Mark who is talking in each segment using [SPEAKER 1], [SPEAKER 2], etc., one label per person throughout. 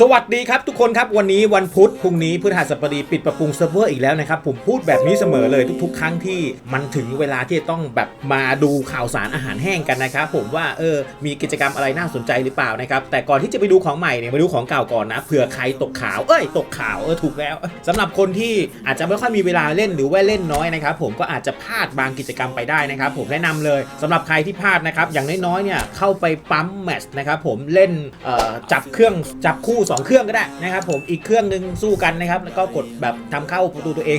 [SPEAKER 1] สวัสดีครับทุกคนครับวันนี้วันพุธพรุ่งนี้พฤหัสบดีปิดปรับปรุงเซิร์ฟเวอร์อีกแล้วนะครับ ผมพูดแบบนี้เสมอเลยทุกๆ ครั้งที่มันถึงเวลาที่จะต้องแบบมาดูข่าวสารอาหารแห้งกันนะครับผมว่าเออมีกิจกรรมอะไรน่าสนใจหรือเปล่านะครับแต่ก่อนที่จะไปดูของใหม่เนี่ยมาดูของเก่าก่อนนะเผื่อใครตกข่าวเอ้ยตกข่าวเออถูกแล้วสำหรับคนที่อาจจะไม่ค่อยมีเวลาเล่นหรือว่าเล่นน้อยนะครับผมก็อาจจะพลาดบางกิจกรรมไปได้นะครับผมแนะนำเลยสำหรับใครที่พลาดนะครับอย่างน้อยๆเนี่ยเข้าไปปั๊มแมตช์นะครับผมเล่นจับเครื่องจับคู่2 เครื่องก็ได้นะครับผมอีกเครื่องหนึ่งสู้กันนะครับแล้วก็กดแบบทำเข้าประตูตัวเอง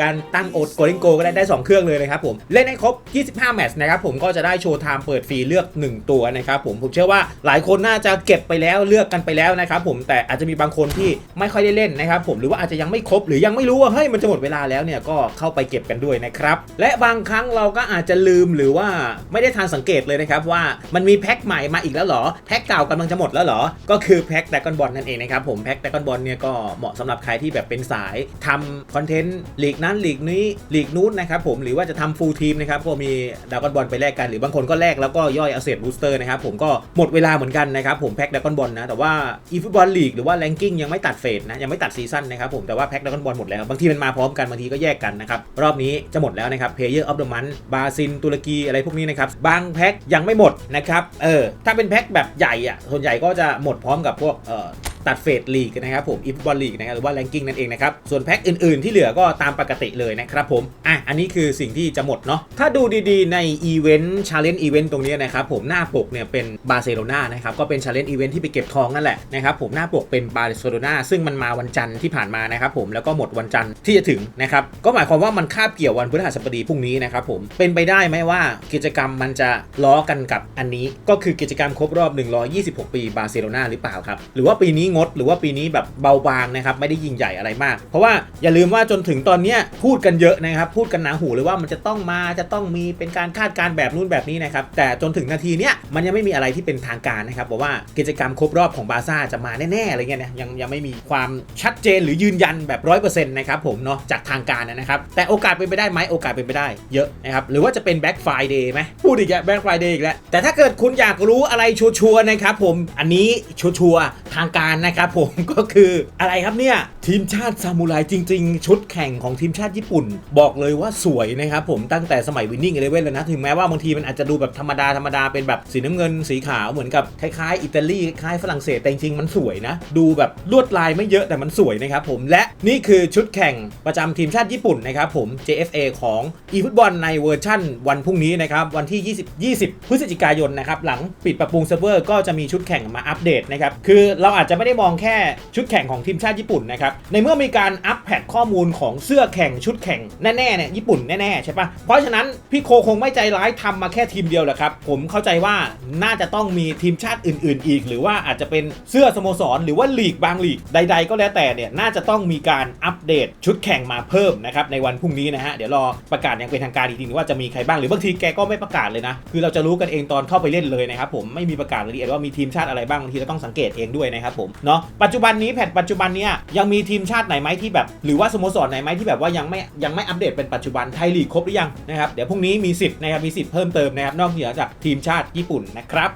[SPEAKER 1] การตั้งโอดโกลิงโกก็ได้ได้ 2 เครื่องเลยนะครับผมเล่นให้ครบ 25 แมตช์นะครับผมก็จะได้โชว์ไทม์เปิดฟรีเลือก 1 ตัวนะครับผมผมเชื่อว่าหลายคนน่าจะเก็บไปแล้วเลือกกันไปแล้วนะครับผมแต่อาจจะมีบางคนที่ไม่ค่อยได้เล่นนะครับผมหรือว่าอาจจะยังไม่ครบหรือยังไม่รู้ว่าเฮ้ยมันจะหมดเวลาแล้วเนี่ยก็เข้าไปเก็บกันด้วยนะครับและบางครั้งเราก็อาจจะลืมหรือว่าไม่ได้ทันสังเกตเลยนะครับว่ามันมีแพ็ ใหม่มาอีกแล้วเหรอ แพ็คเก่ากำลังจะหมดแล้วเหรอ ก็คือแพ็คแดกอนบอลนั่นเองนะครับผม แพ็คแดกอนบอลเนี่ยก็เหมาะสำหรับใครที่แบบเป็นสายทำคอนเทนต์ลีกนั้นลีกนี้ลีกนู้นนะครับผม หรือว่าจะทำฟูลทีมนะครับ ก็มีดากอนบอลไปแลกกัน หรือบางคนก็แลกแล้วก็ย่อยเอาเศษบูสเตอร์นะครับผมก็หมดเวลาเหมือนกันนะครับผมแพ็คดากอนบอลนะ แต่ว่าอีฟุตบอลลีกหรือว่าแรงกิ้งยังไม่ตัดเฟสนะ ยังไม่ตัดซีซั่นนะครับผม แต่ว่าแพ็คดากอนบอลหมดแล้ว บางทีมันมาพร้อมกันบางทีก็แยกกันนะครับ รอบนี้จะหมดแล้วนะครับเพเยอร์ออฟเดอะมันบาซินตุรกีอะไรพวกนี้นะครับบางแพ็คยังไม่หมดนะครับเออถ้าเป็นแพ็คแบบใหญ่อะส่วนใหญ่ก็จะหมดพร้อมกับพวกเอ่อ ตัดเฟสลีกนะครับผมอีฟบอลลีกนะครับหรือว่าแรงกิ้งนั่นเองนะครับส่วนแพ็คอื่น ๆ ที่เหลือก็ตามปกติเลยนะครับผมอะอันนี้คือสิ่งที่จะหมดเนาะถ้าดูดีๆในอีเวนต์ชาเลนจ์อีเวนต์ตรงนี้นะครับผมหน้าปกเนี่ยเป็นบาร์เซโลนานะครับก็เป็นชาเลนจ์อีเวนต์ที่ไปเก็บทองนั่นแหละนะครับผมหน้าปกเป็นบาร์เซโลนาซึ่งมันมาวันจันทร์ที่ผ่านมานะครับผมแล้วก็หมดวันจันทร์ที่จะถึงนะครับก็หมายความว่ามันคาบเกี่ยววันพฤหัสบดีพรุ่งนี้นะครับผมเป็นไปได้ไหมว่ากิจกรรมมันจะล้อกันกับอันนี้ ก็คือกิจกรรมครบรอบ 126 ปีบาร์เซโลนาหรือเปล่าครับหรือว่าปีนี้งดหรือว่าปีนี้แบบเบาบางนะครับไม่ได้ยิ่งใหญ่อะไรมาก เพราะว่าอย่าลืมว่าจนถึงตอนนี้พูดกันเยอะนะครับพูดกันหนาหูเลยว่ามันจะต้องมาจะต้องมีเป็นการคาดการณ์แบบนู้นแบบนี้นะครับแต่จนถึงนาทีเนี้ยมันยังไม่มีอะไรที่เป็นทางการนะครับบอกว่ากิจกรรมครบรอบของบาซ่าจะมาแน่ๆอะไรเงี้ยนะยังยังไม่มีความชัดเจนหรือยืนยันแบบร้อยเปอร์เซ็นต์นะครับผมเนาะจากทางการนะครับแต่โอกาสเป็นไปได้ไหมโอกาสเป็นไปได้เยอะนะครับหรือว่าจะเป็นแบ็กไฟเดย์ไหมพูดอีกแล้วแบ็กไฟเดย์อีกแล้วแต่ถ้าเกิดคุณอยากรู้อะไรชัวร์ๆนะครับผมอันนี้ชัวร์ๆทางการนะครับผมก็คืออะไรครับเนี่ย ทีมชาติซามูไรจริง ๆ ชุดแข่งของทีมชาติญี่ปุ่น บอกเลยว่าสวยนะครับผมตั้งแต่สมัยวินนิ่งเอเลเว่นแล้วนะถึงแม้ว่าบางทีมันอาจจะดูแบบธรรมดาธรรมดาเป็นแบบสีน้ำเงินสีขาวเหมือนกับคล้ายๆอิตาลีคล้ายฝรั่งเศสแต่จริงๆมันสวยนะ ดูแบบลวดลายไม่เยอะแต่มันสวยนะครับผมและนี่คือชุดแข่งประจำทีมชาติญี่ปุ่นนะครับผม JFA ของ eFootball ในเวอร์ชั่นวันพรุ่งนี้นะครับวันที่ 20 20 พฤศจิกายนนะครับหลังปิดปรับปรุงเซิร์ฟเวอร์ก็จะมีชุดแข่งมาอัปเดตนะครับคือเราอาจจะไม่ได้มองแค่ชุดแข่งของทีมชาติญี่ปุ่นนะครับในเมื่อมีการอัปแพดข้อมูลของเสื้อแข่งชุดแข่งแน่ๆเนี่ยญี่ปุ่นแน่ๆใช่ปะเพราะฉะนั้นพี่โคคงไม่ใจร้ายทำมาแค่ทีมเดียวแหละครับผมเข้าใจว่าน่าจะต้องมีทีมชาติอื่น ๆ อีก หรือว่าอาจจะเป็นเสื้อสโมสร หรือว่าลีกบางลีกใด ๆ ก็แล้วแต่เนี่ยน่าจะต้องมีการอัปเดตชุดแข่งมาเพิ่มนะครับในวันพรุ่งนี้นะฮะเดี๋ยวรอประกาศอย่างเป็นทางการอีกทีนึงว่าจะมีใครบ้างหรือบางทีแกก็ไม่ประกาศเลยนะคือเราจะรู้กันเองตอนเข้าไปเล่นเลยนะครับผมไม่มีประกาศรายละเอียดว่ามีทีมชาติอะไรบ้างบางทีเราต้องสังเกตเองด้วยนะครับผมเนาะปัจจุบันนี้แพทปัจจุบันเนี้ยยังมีทีมชาติไหนไหมที่แบบ หรือว่าสโมสรไหนไหมที่แบบว่ายังไม่ยังไม่อัปเดตเป็นปัจจุบันไทยลีกครบหรือยังนะครับเดี๋ยวพรุ่งนี้มีสิทธิ์นะครับมีสิทธิ์เพิ่มเติมนะครับนอกเหนือจากทีมชาติญี่ปุ่นนะครับ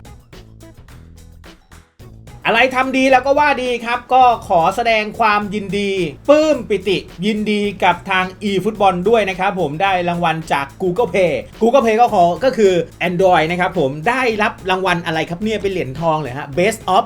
[SPEAKER 1] อะไรทำดีแล้วก็ว่าดีครับ ก็ขอแสดงความยินดีปลื้มปิติ ยินดีกับทาง eFootball ด้วยนะครับผมได้รางวัลจาก Google Play Google Play ก็ขอก็คือ Android นะครับผมได้รับรางวัลอะไรครับเนี่ยเป็นเหรียญทองเลยฮะ Best of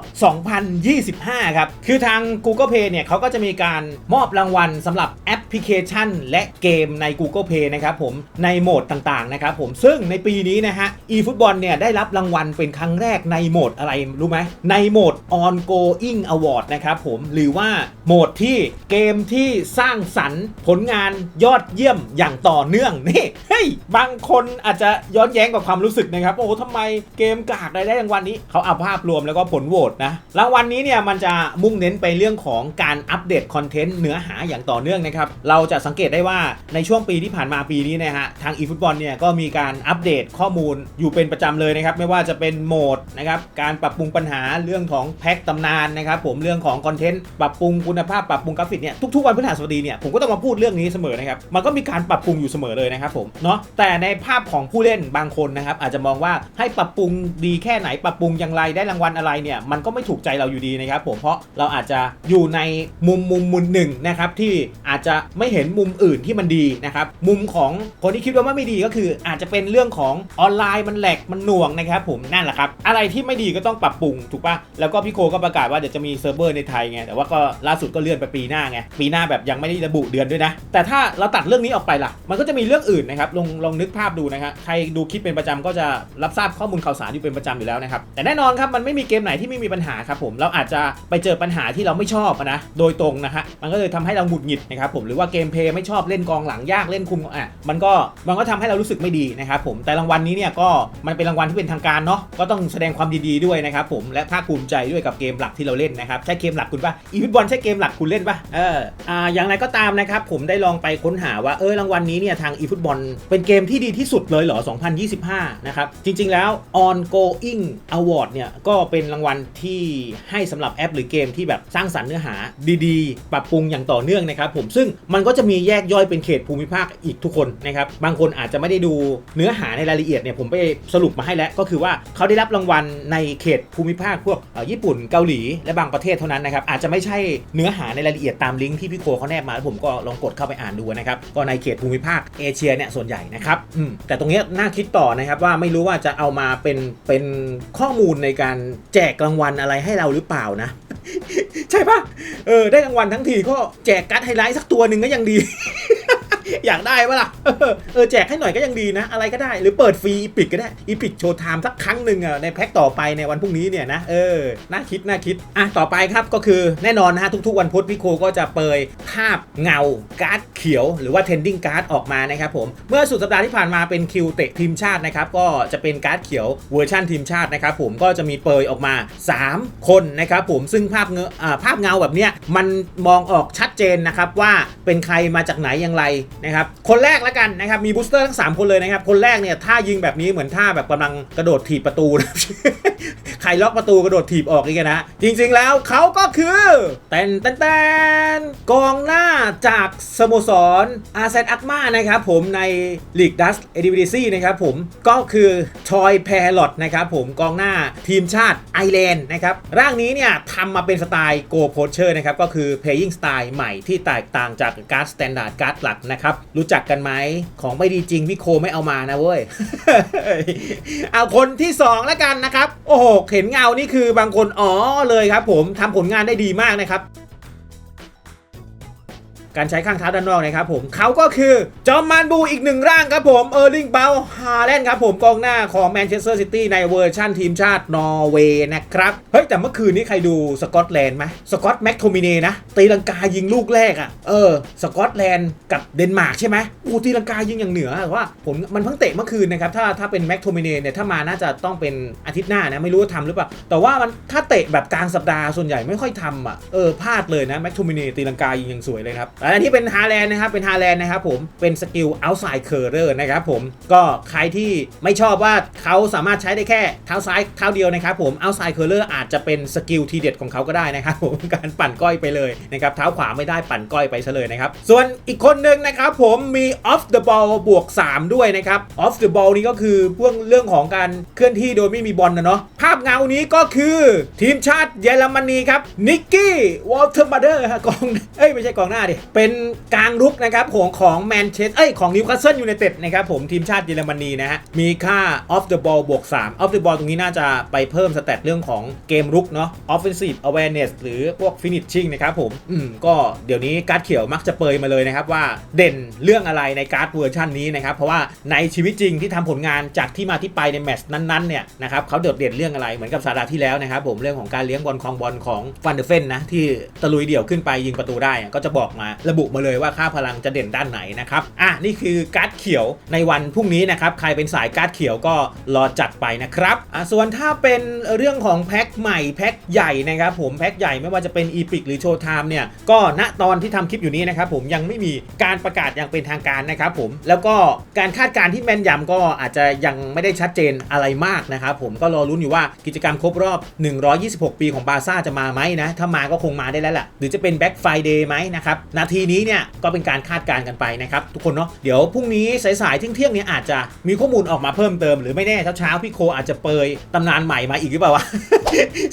[SPEAKER 1] 2025 ครับ คือทาง Google Play เนี่ยเขาก็จะมีการมอบรางวัลสำหรับแอปพลิเคชัน และเกมใน Google Play นะครับผมในโหมดต่างๆนะครับผมซึ่งในปีนี้นะฮะ eFootball เนี่ยได้รับรางวัลเป็นครั้งแรกในโหมดอะไรรู้ไหมในโหมด ongoing award นะครับผมหรือว่าโหมดที่เกมที่สร้างสรรค์ผลงานยอดเยี่ยมอย่างต่อเนื่องนี่เฮ้ยบางคนอาจจะย้อนแย้งกับความรู้สึกนะครับ โอ้ทำไมเกมกากได้ได้รางวัลนี้เขาเอาภาพรวมแล้วก็ผลโหวตนะรางวัลนี้เนี่ยมันจะมุ่งเน้นไปเรื่องของการอัปเดตคอนเทนต์เนื้อหาอย่างต่อเนื่องนะครับเราจะสังเกตได้ว่าในช่วงปีที่ผ่านมาปีนี้นะฮะทาง eFootball เนี่ยก็มีการอัปเดตข้อมูลอยู่เป็นประจำเลยนะครับไม่ว่าจะเป็นโหมดนะครับการปรับปรุงปัญหาเรื่องของแพ็คตำนานนะครับผมเรื่องของคอนเทนต์ปรับปรุงคุณภาพปรับปรุงกราฟิกเนี่ยทุกๆวันพฤหัสบดีเนี่ยผมก็ต้องมาพูดเรื่องนี้เสมอนะครับมันก็มีการปรับปรุงอยู่เสมอเลยนะครับผมเนาะแต่ในภาพของผู้เล่นบางคนนะครับอาจจะมองว่าให้ปรับปรุงดีแค่ไหนปรับปรุงอย่างไรได้รางวัลอะไรเนี่ยมันก็ไม่ถูกใจเราอยู่ดีนะครับผมเพราะเราอาจจะอยู่ในมุมมุมมุมหนึ่งนะครับที่อาจจะไม่เห็นมุมอื่นที่มันดีนะครับมุมของคนที่คิดว่าไม่ดีก็คือ อาจจะเป็นเรื่องของออนไลน์มันแหลกมันหน่วงนะครับผมนั่นแหละครับอะไรที่ไม่ดีก็ต้องปรับปรุงถูกปะแล้วก็พี่โคก็ประกาศว่าเดี๋ยวจะมีเซิร์ฟเวอร์ในไทยไง แต่ว่าก็ล่าสุดก็เลื่อนไปปีหน้าไง ปีหน้าแบบยังไม่ได้ระบุเดือนด้วยนะ แต่ถ้าเราตัดเรื่องนี้ออกไปล่ะ มันก็จะมีเรื่องอื่นนะครับ ลองลองนึกภาพดูนะครับ ใครดูคลิปเป็นประจำก็จะรับทราบข้อมูลข่าวสารอยู่เป็นประจำอยู่แล้วนะครับ แต่แน่นอนครับ มันไม่มีเกมไหนที่ไม่มีปัญหาครับผม เราอาจจะไปเจอปัญหาที่เราไม่ชอบนะ โดยตรงนะฮะ มันก็เลยทำให้เราหงุดหงิดนะครับผม หรือว่าเกมเพลย์ไม่ชอบเล่นกองหลังยากเล่นคุมอะ มันก็มันก็ทำให้เรารู้สึกไม่ดีนะครับผม แต่รางวัลนี้เนี่ยก็มันเป็นรางวัลที่เป็นทางการเนาะ ก็ต้องแสดงความดีด้วยนะครับผมและภาคภูมิใจด้วยกับเกมหลักที่เราเล่นนะครับ ใช่เกมหลักคุณปะอีฟุตบอลใช่เกมหลักคุณเล่นปะเอออ่าอย่างไรก็ตามนะครับผมได้ลองไปค้นหาว่าเออรางวัลนี้เนี่ยทางอีฟุตบอลเป็นเกมที่ดีที่สุดเลยเหรอ 2025 นะครับ จริงๆแล้ว ongoing award เนี่ยก็เป็นรางวัลที่ให้สำหรับแอปหรือเกมที่แบบสร้างสรรค์เนื้อหาดีๆ ปรับปรุงอย่างต่อเนื่องนะครับผมซึ่งมันก็จะมีแยกย่อยเป็นเขตภูมิภาคอีกทุกคนนะครับบางคนอาจจะไม่ได้ดูเนื้อหาในรายละเอียดเนี่ยผมไปสรุปมาให้แล้วก็คือว่าเขาได้รับรางวัลในเขตภูมิภาคพวกญี่ปุ่นเกาหลีและบางประเทศเท่านั้นนะครับอาจจะไม่ใช่เนื้อหาในรายละเอียดตามลิงก์ที่พี่โคเขาแนบมาแล้วผมก็ลองกดเข้าไปอ่านดูนะครับก็ในเขตภูมิภาคเอเชียเนี่ยส่วนใหญ่นะครับอืมแต่ตรงนี้น่าคิดต่อนะครับว่าไม่รู้ว่าจะเอามาเป็นเป็นข้อมูลในการแจกรางวัลอะไรให้เราหรือเปล่านะ ใช่ปะเออได้รางวัลทั้งทีก็แจกการ์ดไฮไลท์สักตัวหนึ่งก็ยังดี อยากได้ปะล่ะ เออแจกให้หน่อยก็ยังดีนะ อะไรก็ได้ หรือเปิดฟรีอีพิกก็ได้ อีพิกโชว์ไทม์สักครั้งหนึ่งอะในแพ็คต่อไปในวันพรุ่งนี้เนี่ยนะ เออ น่าคิด น่าคิด อะ ต่อไปครับก็คือแน่นอนนะฮะ ทุกๆ วันพุธพี่โคก็จะเปยภาพเงาการ์ดเขียวหรือว่าเทนดิ้งการ์ดออกมานะครับผม เมื่อสุดสัปดาห์ที่ผ่านมาเป็นคิวเตะทีมชาตินะครับ ก็จะเป็นการ์ดเขียวเวอร์ชันทีมชาตินะครับผม ก็จะมีเปยออกมา 3 คนนะครับผม ซึ่งภาพเงาอ่าภาพเงาแบบเนี้ยมันมองออกชัดเจนนะครับว่าเป็นใครมาจากไหนอย่างไรนะครับคนแรกแล้วกันนะครับมีบูสเตอร์ทั้ง 3 คนเลยนะครับ คนแรกเนี่ยท่ายิงแบบนี้เหมือนท่าแบบกำลังกระโดดถีบประตู ใครล็อกประตูกระโดดถีบออกอีกนะ จริงๆแล้วเขาก็คือแตนแตนแตนกองหน้าจากสโมสรอาเซนอักมานะครับผมในลีกดัสเอดิวิซีนะครับผมก็คือชอยแพรลอตนะครับผมกองหน้าทีมชาติไอร์แลนด์นะครับร่างนี้เนี่ยทำมาเป็นสไตล์โกโพเชอร์นะครับก็คือ playing style ใหม่ที่แตกต่างจากการ์ดสแตนดาร์ดการ์ดหลักนะครับรู้จักกันไหมของไม่ดีจริงพี่โคไม่เอามานะเว้ยเอาคนที่ 2 แล้วกันนะครับ โอ้โหเห็นเงานี่คือบางคนอ๋อเลยครับผมทำผลงานได้ดีมากนะครับ การใช้ข้างเท้าด้านนอกนะครับผมเขาก็คือจอมมานบูอีกหนึ่งร่างครับผมเออร์ลิงเบลฮาแลนด์ครับผมกองหน้าของแมนเชสเตอร์ซิตี้ในเวอร์ชั่นทีมชาตินอร์เวย์นะครับเฮ้ยแต่เมื่อคืนนี้ใครดูสกอตแลนด์ไหมสกอตแม็กโทมิเนนะตีลังกายิงลูกแรกอะ่ะเออสกอตแลนด์กับเดนมาร์กใช่ไหมอูตีลังกายิงอย่างเหนือแต่ว่าผมมันเพิ่งเตะเมื่อคืนนะครับถ้าถ้าเป็นแม็กโทมิเนเนี่ยถ้ามาน่าจะต้องเป็นอาทิตย์หน้านะไม่รู้ว่าทำหรือเปล่าแต่ว่ามันถ้าเตะแบบกลางสัปดาห์ส่วนใหญ่ไม่ค่อยทำอะเออพลาดเลยนะแม็กโทมิเนตีลังกายิงอย่างสวยเลยครับอันนี้เป็นฮาแลนด์นะครับ เป็นฮาแลนด์นะครับผม เป็นสกิล outside curler นะครับผม ก็ใครที่ไม่ชอบว่าเขาสามารถใช้ได้แค่เท้าซ้ายเท้าเดียวนะครับผม outside curler อาจจะเป็นสกิลทีเด็ดของเขาก็ได้นะครับผม การปั่นก้อยไปเลยนะครับเท้าขวาไม่ได้ปั่นก้อยไปซะเลยนะครับ ส่วนอีกคนหนึ่งนะครับผมมี off the ball บวก 3 ด้วยนะครับ off the ball นี่ก็คือพวกเรื่องของการเคลื่อนที่โดยไม่มีบอลนะเนาะ ภาพเงานี้ก็คือทีมชาติเยอรมนีครับนิกกี้วอลเทอร์มาเดอร์กองเอ้ยไม่ใช่กองหน้าดิเป็นกลางรุกนะครับของของแมนเชสเอ้ยของนิวคาสเซิลยูไนเต็ดนะครับผมทีมชาติเยอรมนีนะฮะมีค่า off the ball บวก3 off the ball ตรงนี้น่าจะไปเพิ่มสเตตเรื่องของเกมรุกเนาะ offensive awareness หรือพวก finishing นะครับผมอืมก็เดี๋ยวนี้การ์ดเขียวมักจะเปยมาเลยนะครับว่าเด่นเรื่องอะไรในการ์ดเวอร์ชันนี้นะครับเพราะว่าในชีวิตจริงที่ทำผลงานจากที่มาที่ไปในแมตช์นั้นๆเนี่ยนะครับเขาโดดเด่นเรื่องอะไรเหมือนกับสัปดาห์ที่แล้วนะครับผมเรื่องของการเลี้ยงบอลคองบอลของฟันเดอร์เฟนนะที่ตะลุยเดี่ยวขึ้นไปยิงประตูได้ก็จะบอกมาระบุมาเลยว่าค่าพลังจะเด่นด้านไหนนะครับอะนี่คือการ์ดเขียวในวันพรุ่งนี้นะครับใครเป็นสายการ์ดเขียวก็รอจัดไปนะครับอะส่วนถ้าเป็นเรื่องของแพ็คใหม่แพ็คใหญ่นะครับผมแพ็คใหญ่ไม่ว่าจะเป็น e p i c หรือ Showtime เนี่ยก็ณตอนที่ทำคลิปอยู่นี้นะครับผมยังไม่มีการประกาศอย่างเป็นทางการนะครับผมแล้วก็การคาดการณ์ที่แม่นยำก็อาจจะยังไม่ได้ชัดเจนอะไรมากนะครับผมก็รอรุ้นอยู่ว่ากิจกรรมครบรอบ 126 ปีของบาซ่าจะมาไหมนะถ้ามาก็คงมาได้แล้วแหละหรือจะเป็น Black Friday ไหมนะครับนาททีนี้เนี่ยก็เป็นการคาดการณ์กันไปนะครับทุกคนเนาะเดี๋ยวพรุ่งนี้สายๆเที่ยงๆเนี่ยอาจจะมีข้อมูลออกมาเพิ่มเติมหรือไม่แน่เช้าๆพี่โคอาจจะเปยตำนานใหม่มาอีกหรือเปล่าวะ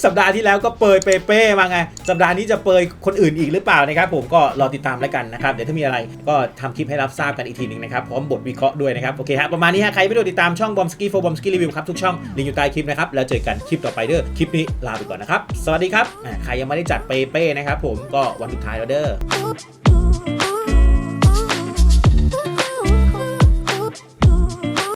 [SPEAKER 1] สัปดาห์ที่แล้วก็เปยเปเป้มาไงสัปดาห์นี้จะเปยคนอื่นอีกหรือเปล่านะครับผมก็รอติดตามแล้วกันนะครับเดี๋ยวถ้ามีอะไรก็ทำคลิปให้รับทราบกันอีกทีหนึ่งนะครับพร้อมบทวิเคราะห์ด้วยนะครับโอเคฮะประมาณนี้ฮะใครไม่ดูติดตามช่องบอมสกี้โฟบอมสกี้รีวิวครับทุกช่องลิงก์อยู่ใต้คลิปนะครับแล้วเจอกันคลิปต่อไปเด้อคลิปนี้ลาไปก่อนนะครับสวัสดีครับใครยังไม่ได้จัดเปเป้นะครับผมก็วันสุดท้ายแล้วเด้อ
[SPEAKER 2] you